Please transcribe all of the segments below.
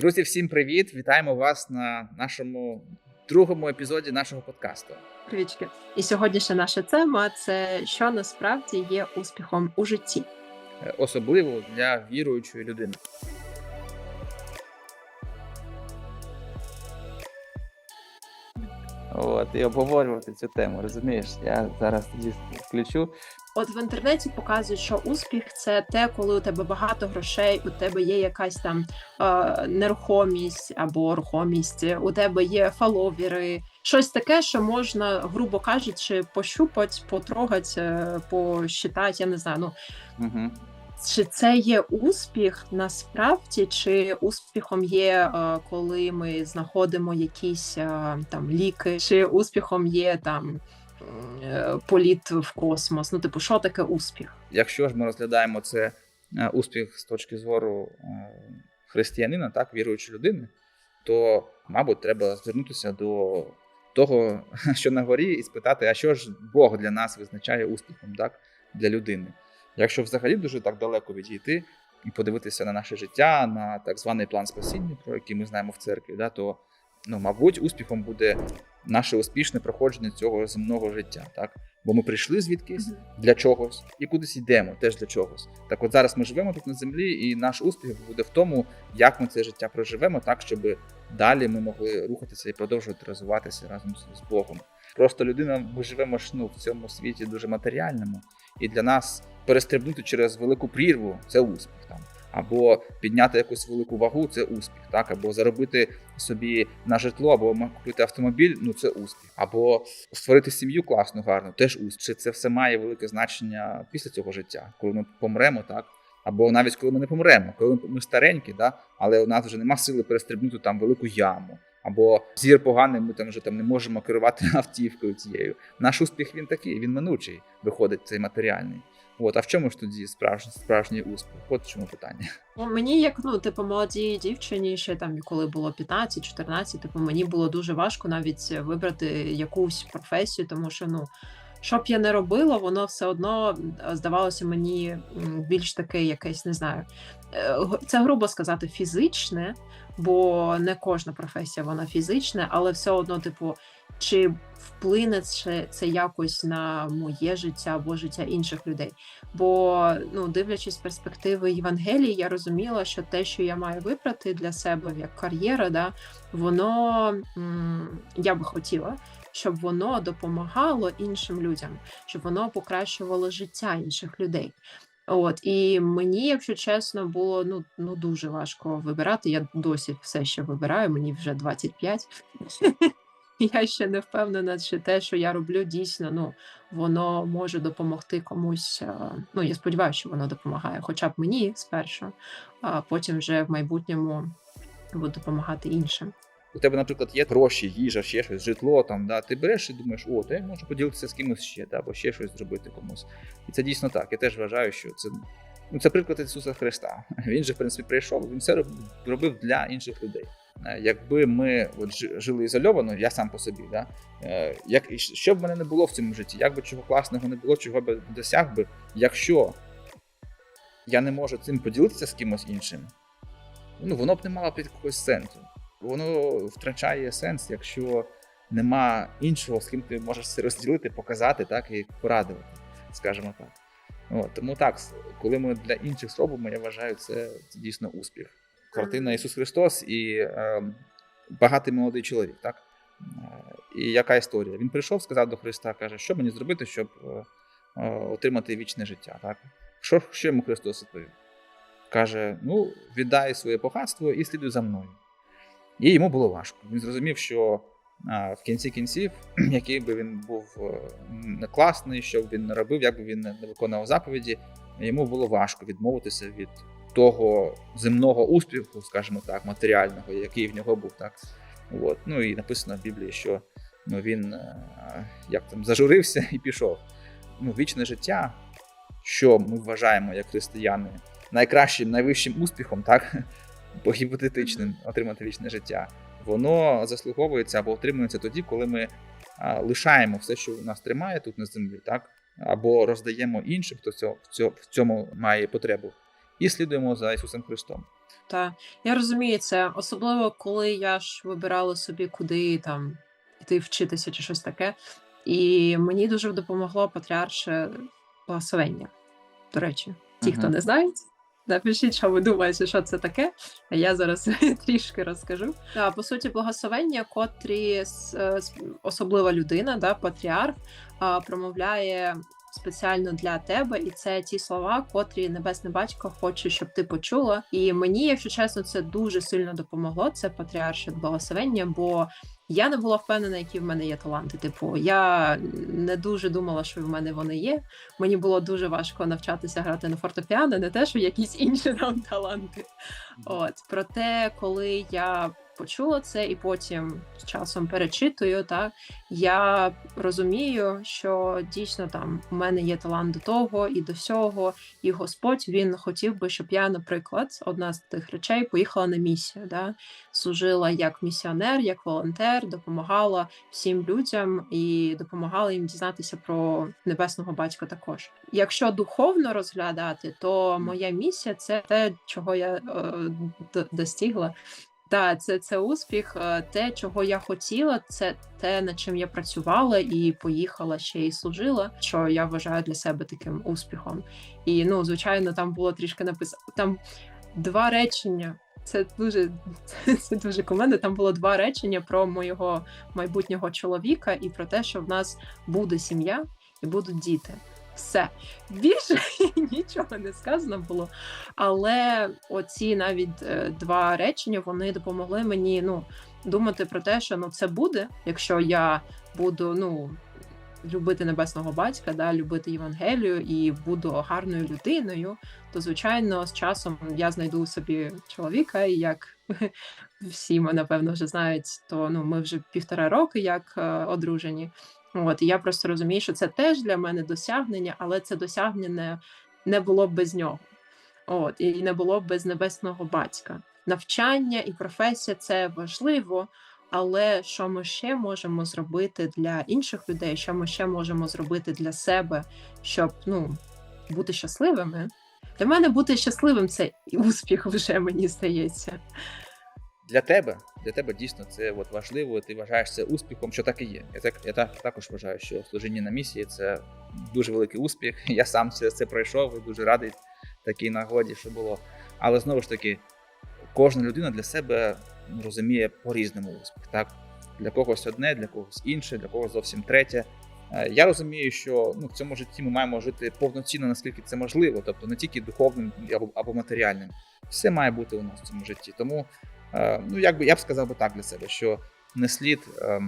Друзі, всім привіт! Вітаємо вас на нашому другому епізоді нашого подкасту. Привічки. І сьогоднішня наша тема це що насправді є успіхом у житті. Е, Особливо для віруючої людини. От, і обговорювати цю тему, розумієш? Я зараз тоді включу. От в інтернеті показують, що успіх це те, коли у тебе багато грошей, у тебе є якась там е, нерухомість або рухомість, у тебе є фаловіри, щось таке, що можна, грубо кажучи, пощупати, потрогати, е, посчитати, я не знаю. Ну Угу. чи це є успіх насправді, чи успіхом є, е, коли ми знаходимо якісь е, там ліки, чи успіхом є там політ в космос? Ну, типу, що таке успіх? Якщо ж ми розглядаємо це е, успіх з точки зору е, християнина, так, віруючої людини, то, мабуть, треба звернутися до того, що на горі, і спитати, а що ж Бог для нас визначає успіхом, так, для людини. Якщо взагалі дуже так далеко відійти і подивитися на наше життя, на так званий план спасіння, про який ми знаємо в церкві, да, то, ну, мабуть, успіхом буде наше успішне проходження цього земного життя. Так? Бо ми прийшли звідкись для чогось і кудись йдемо теж для чогось. Так от зараз ми живемо тут на землі, і наш успіх буде в тому, як ми це життя проживемо, так щоб далі ми могли рухатися і продовжувати розвиватися разом з Богом. Просто людина, ми живемо ж ну, в цьому світі дуже матеріальному, і для нас перестрибнути через велику прірву це успіх там. Або підняти якусь велику вагу це успіх, так або заробити собі на житло, або купити автомобіль, ну це успіх, або створити сім'ю класну, гарну, теж успіх. Чи це все має велике значення після цього життя, коли ми помремо, так або навіть коли ми не помремо, коли ми старенькі, да, але у нас вже нема сили перестрибнути там велику яму. Або зір поганий, ми там вже там не можемо керувати автівкою цією. Наш успіх він такий, він минучий, виходить цей матеріальний. От, а в чому ж тоді справжній справжній успіх? От чому питання. Ну, Мені, як ну, типу, молодій дівчині, ще там, коли було 15-14, типу, мені було дуже важко навіть вибрати якусь професію, тому що ну. Що б я не робила, воно все одно е, здавалося мені більш таке якесь, не знаю. е, Це грубо сказати, фізичне, бо не кожна професія вона фізична, але все одно, типу, чи вплине це, це якось на моє життя або життя інших людей. Бо, ну, дивлячись з перспективи Євангелії, я розуміла, що те, що я маю вибрати для себе як кар'єра, да, воно я би хотіла, щоб воно допомагало іншим людям, щоб воно покращувало життя інших людей. От і мені, якщо чесно, було ну, ну дуже важко вибирати. Я досі все ще вибираю, мені вже 25. Я ще не впевнена, чи те, що я роблю, дійсно, ну воно може допомогти комусь. е, Ну, я сподіваюся, що воно допомагає, хоча б мені спершу, а потім вже в майбутньому буде допомагати іншим. У тебе, наприклад, є гроші, їжа, ще щось, житло там, да, ти береш і думаєш, о, я можу поділитися з кимось ще, да, або ще щось зробити комусь. І це дійсно так. Я теж вважаю, що це, ну, це приклад Ісуса Христа. Він же, в принципі, прийшов, він все роб- робив для інших людей. Е, Якби ми от, жили ізольовано, я сам по собі, да, е, як, що б мене не було в цьому житті, як би чого класного не було, чого би досяг би, якщо я не можу цим поділитися з кимось іншим, ну, воно б не мало б якогось сенсу воно втрачає сенс, якщо нема іншого, з ким ти можеш це розділити, показати, так і порадувати, скажімо так. От, тому так, коли ми для інших робимо, я вважаю, це, це дійсно успіх. Картина Ісус Христос і е, багатий молодий чоловік, так? Е, і яка історія? Він прийшов, сказав до Христа, каже, що мені зробити, щоб е, е, отримати вічне життя. Так? Що, що йому Христос відповів? Каже: ну, віддай своє багатство і слідуй за мною. І йому було важко. Він зрозумів, що а, в кінці кінців, який би він був е, не класний, що б він не робив, як би він не виконував заповіді, йому було важко відмовитися від того земного успіху, скажімо так, матеріального, який в нього був. Так? От. Ну і написано в Біблії, що ну, він е, як там зажурився і пішов. Ну, вічне життя, що ми вважаємо як християни найкращим, найвищим успіхом, так? по гіпотетичним отримати вічне життя, воно заслуговується або отримується тоді, коли ми лишаємо все, що нас тримає тут на землі, так? або роздаємо іншим, хто в цьому має потребу. І слідуємо за Ісусом Христом. Та я розумію це, особливо коли я ж вибирала собі, куди там іти вчитися чи щось таке. І мені дуже допомогло патріарше благословення. До речі, ті, хто Мгм. не знають, напишіть, що ви думаєте, що це таке. А я зараз трішки розкажу. Та, по суті, благословення, котрі е, особлива людина, да, патріарх, промовляє спеціально для тебе, і це ті слова, котрі небесне батько хоче, щоб ти почула. І мені, якщо чесно, це дуже сильно допомогло. Це патріарше благословення, бо я не була впевнена, які в мене є таланти. Типу, я не дуже думала, що в мене вони є. Мені було дуже важко навчатися грати на фортепіано, не те, що якісь інші там таланти. От проте, коли я почула це і потім з часом перечитую, так я розумію, що дійсно там у мене є талант до того і до всього, і Господь він хотів би, щоб я, наприклад, одна з тих речей поїхала на місію, да? служила як місіонер, як волонтер, допомагала всім людям і допомагала їм дізнатися про небесного батька також. Якщо духовно розглядати, то моя місія це те, чого я е, достигла. Так, це, це успіх, е, те, чого я хотіла, це те, над чим я працювала і поїхала ще і служила, що я вважаю для себе таким успіхом. І ну, звичайно, там було трішки написано. Там два речення. Це дуже це, дуже кумедно. Там було два речення про моєго майбутнього чоловіка і про те, що в нас буде сім'я і будуть діти. Все більше нічого не сказано було. Але оці навіть е, два речення вони допомогли мені ну, думати про те, що ну це буде, якщо я буду ну, любити небесного батька, да, любити Євангелію і буду гарною людиною, то звичайно з часом я знайду собі чоловіка, і як всі напевно вже знають, то ну ми вже півтора роки як е, одружені. От я просто розумію, що це теж для мене досягнення, але це досягнення не, не було б без нього. От і не було б без небесного батька. Навчання і професія це важливо, але що ми ще можемо зробити для інших людей, що ми ще можемо зробити для себе, щоб ну бути щасливими. Для мене бути щасливим це успіх вже мені здається. Для тебе, для тебе дійсно це от важливо, ти вважаєш це успіхом, що так і є. Я так, я так також вважаю, що служіння на місії це дуже великий успіх. Я сам це, це пройшов і дуже радий такій нагоді, що було. Але знову ж таки, кожна людина для себе розуміє по-різному успіх. Так? Для когось одне, для когось інше, для когось зовсім третє. Е, Я розумію, що ну, в цьому житті ми маємо жити повноцінно, наскільки це можливо, тобто не тільки духовним або, або матеріальним. Все має бути у нас в цьому житті. Тому ну, якби я б сказав би так для себе, що не слід е,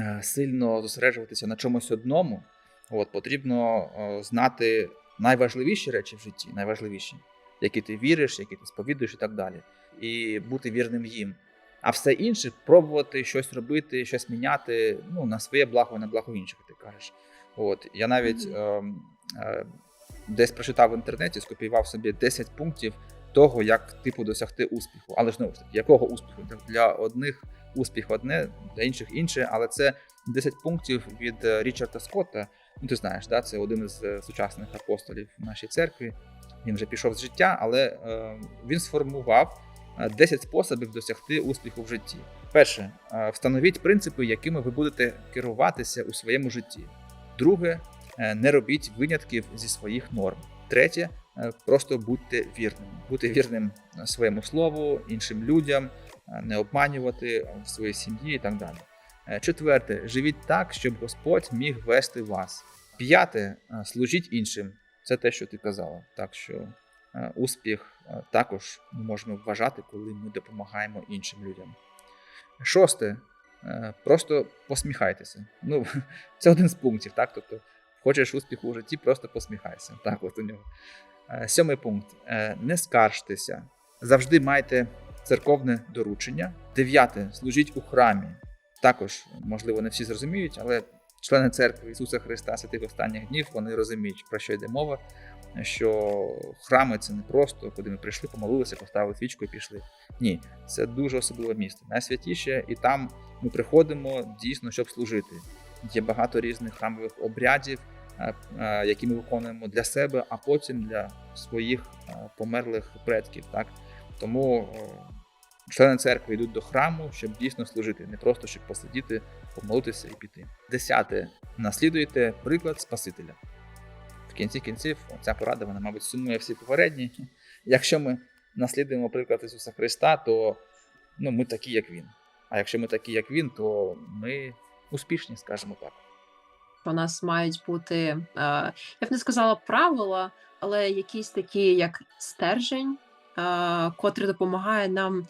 е, сильно зосереджуватися на чомусь одному. От, потрібно е, знати найважливіші речі в житті, найважливіші, які ти віриш, які ти сповідуєш і так далі, і бути вірним їм. А все інше пробувати щось робити, щось міняти ну, на своє благо, на благо інших, ти кажеш. От, я навіть е, е, десь прочитав в інтернеті, скопіював собі 10 пунктів того, як типу досягти успіху. Але ж таки, якого успіху? Для одних успіх одне, для інших інше. Але це 10 пунктів від е, Річарда Скотта. Ну, ти знаєш, да? це один із е, сучасних апостолів в нашій церкві. Він вже пішов з життя, але е, він сформував е, 10 способів досягти успіху в житті. Перше, е, встановіть принципи, якими ви будете керуватися у своєму житті. Друге, е, не робіть винятків зі своїх норм. Третє, е, просто будьте вірним, бути вірним е, своєму слову, іншим людям, е, не обманювати в своїй сім'ї і так далі. Е, Четверте, живіть так, щоб Господь міг вести вас. П'яте, е, служіть іншим. Це те, що ти казала. Так що е, успіх е, також ми можемо вважати, коли ми допомагаємо іншим людям. Шосте, е, просто посміхайтеся. Ну, це один з пунктів, так? Тобто, хочеш успіху у житті, просто посміхайся. Так, от у нього. Е, Сьомий пункт. Е, Не скаржтеся. Завжди майте церковне доручення. Дев'яте. Служіть у храмі. Також, можливо, не всі зрозуміють, але члени церкви Ісуса Христа святих останніх днів вони розуміють, про що йде мова. Що храми це не просто, куди ми прийшли, помолилися, поставили свічку і пішли. Ні, це дуже особливе місце, найсвятіше, і там ми приходимо дійсно, щоб служити. Є багато різних храмових обрядів, е, е, які ми виконуємо для себе, а потім для своїх е, померлих предків. Так? Тому члени церкви йдуть до храму, щоб дійсно служити, не просто щоб посидіти, помолитися і піти. Десяте. Наслідуйте приклад Спасителя. В кінці кінців ця порада, вона, мабуть, сумує всі попередні. Якщо ми наслідуємо приклад Ісуса Христа, то ну, ми такі, як Він. А якщо ми такі, як Він, то ми успішні, скажімо так. У нас мають бути, е, я б не сказала правила, але якісь такі, як стержень, е, котрий допомагає нам е,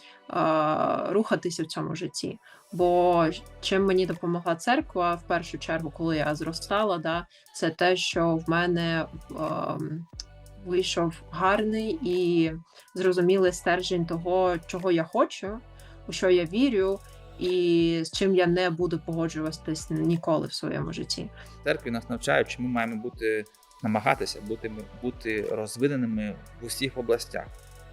рухатися в цьому житті. Бо чим мені допомогла церква в першу чергу, коли я зростала, да, це те, що в мене ем, вийшов гарний і зрозумілий стержень того, чого я хочу, у що я вірю, і з чим я не буду погоджуватись ніколи в своєму житті. Церкві нас навчають, що ми маємо бути намагатися бути, бути розвиненими в усіх областях,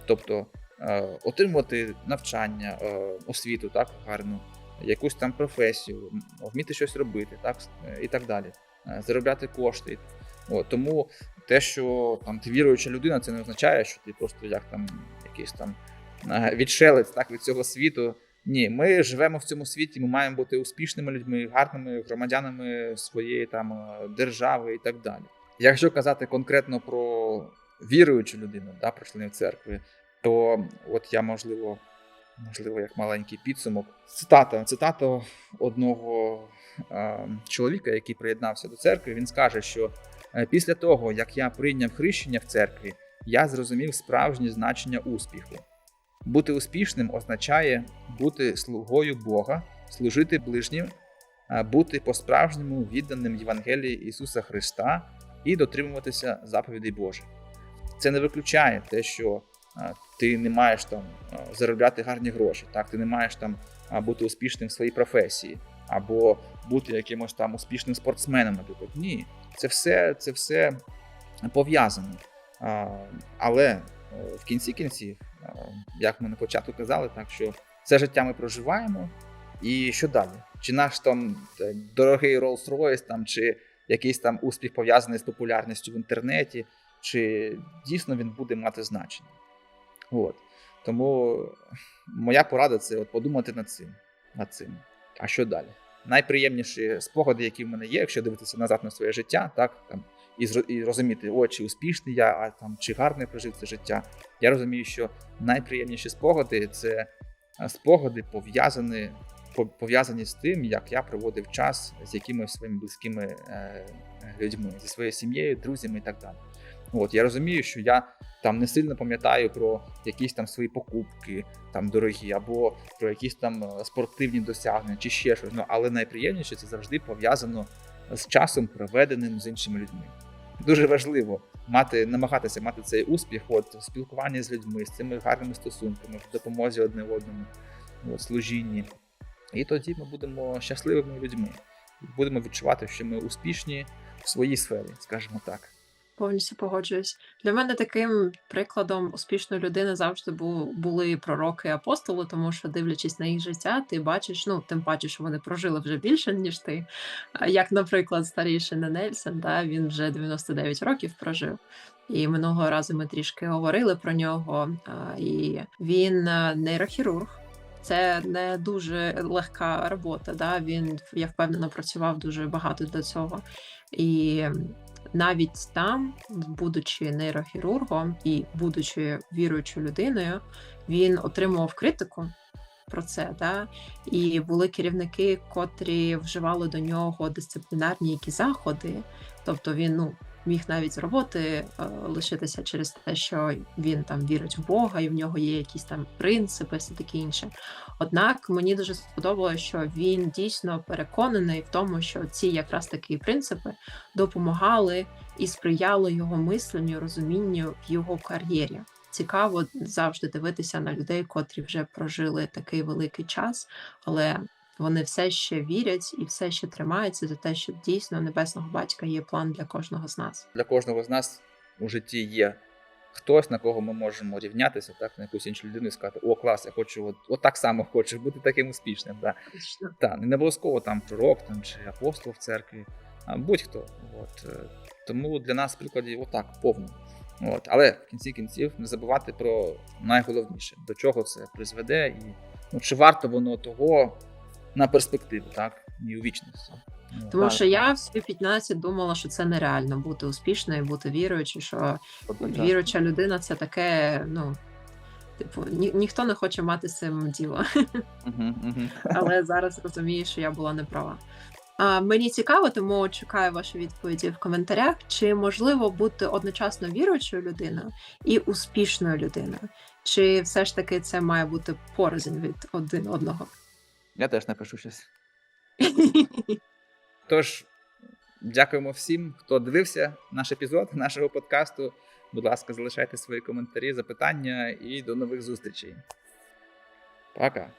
тобто е, отримувати навчання, е, освіту, так гарну, якусь там професію, вміти щось робити, так е, і так далі, е, заробляти кошти. От, тому те, що там ти віруюча людина, це не означає, що ти просто як там якийсь там е, відшелець так, від цього світу. Ні, ми живемо в цьому світі, ми маємо бути успішними людьми, гарними громадянами своєї там е, держави і так далі. Якщо казати конкретно про віруючу людину, да, про членів церкви, то от я можливо, можливо, як маленький підсумок. Цитата, цитата одного е, чоловіка, який приєднався до церкви, він скаже, що е, після того, як я прийняв хрещення в церкві, я зрозумів справжнє значення успіху. Бути успішним означає бути слугою Бога, служити ближнім, бути по-справжньому відданим Євангелії Ісуса Христа і дотримуватися заповідей Божих. Це не виключає те, що ти не маєш там заробляти гарні гроші, так? ти не маєш там бути успішним в своїй професії, або бути якимось там успішним спортсменом, наприклад. Ні, це все, це все пов'язано. Але е, в кінці кінців, як ми на початку казали, так що це життя ми проживаємо. І що далі? Чи наш там е, дорогий Rolls-Royce, там, чи якийсь там успіх пов'язаний з популярністю в інтернеті, чи дійсно він буде мати значення? От. Тому моя порада це от подумати над цим. над цим. А що далі? Найприємніші спогади, які в мене є, якщо дивитися назад на своє життя, так там і і розуміти, о, чи успішний я, а там чи гарно я прожив це життя. Я розумію, що найприємніші спогади це е, спогади пов'язані, пов'язані з тим, як я проводив час з якимись своїми близькими е, людьми, зі своєю сім'єю, друзями і так далі. От я розумію, що я там не сильно пам'ятаю про якісь там свої покупки, там дорогі, або про якісь там е, спортивні досягнення, чи ще щось. Ну але найприємніше це завжди пов'язано з часом, проведеним з іншими людьми. Дуже важливо мати, намагатися мати цей успіх, от в з людьми, з цими гарними стосунками, в допомозі одне одному, в служінні. І тоді ми будемо щасливими людьми. Будемо відчувати, що ми успішні в своїй сфері, скажімо так. Повністю погоджуюсь. Для мене таким прикладом успішної людини завжди бу- були пророки і апостоли, тому що, дивлячись на їх життя, ти бачиш, ну тим паче, що вони прожили вже більше, ніж ти. Як, наприклад, старіший Нельсон, да, він вже 99 років прожив. І минулого разу ми трішки говорили про нього. І він е, нейрохірург. Це не дуже легка робота. Да? Він, я впевнена, працював дуже багато до цього. І навіть там, будучи нейрохірургом і будучи віруючою людиною, він отримував критику про це. Да? І були керівники, котрі вживали до нього дисциплінарні які заходи. Тобто він ну, міг навіть з роботи е, лишитися через те, що він там вірить в Бога, і в нього є якісь там принципи, все таке інше. Однак мені дуже сподобалося, що він дійсно переконаний в тому, що ці якраз такі принципи допомагали і сприяли його мисленню, розумінню в його кар'єрі. Цікаво завжди дивитися на людей, котрі вже прожили такий великий час, але вони все ще вірять і все ще тримаються за те, що дійсно небесного батька є план для кожного з нас. Для кожного з нас у житті є хтось, на кого ми можемо рівнятися, так, на якусь іншу людину і сказати, о, клас, я хочу, от, от так само хочу бути таким успішним. Да. Та, не обов'язково там пророк там, чи апостол в церкві, а будь-хто. От, е, Тому для нас прикладів отак, повно. От. Але в кінці кінців не забувати про найголовніше, до чого це призведе, і ну, чи варто воно того на перспективу, так? І у вічність. Ну, Тому так, що я в свої 15 думала, що це нереально бути успішною, бути віруючою, що одночасно. віруюча людина це таке, ну. Типу, ні, ніхто не хоче мати з цим діло. Але зараз розумію, що я була неправа. А, мені цікаво, тому чекаю ваші відповіді в коментарях. Чи можливо бути одночасно віруючою людиною і успішною людиною? Чи все ж таки це має бути порознь від один одного? Я теж напишу щось. Тож, дякуємо всім, хто дивився наш епізод нашого подкасту. Будь ласка, залишайте свої коментарі, запитання і до нових зустрічей. Пока.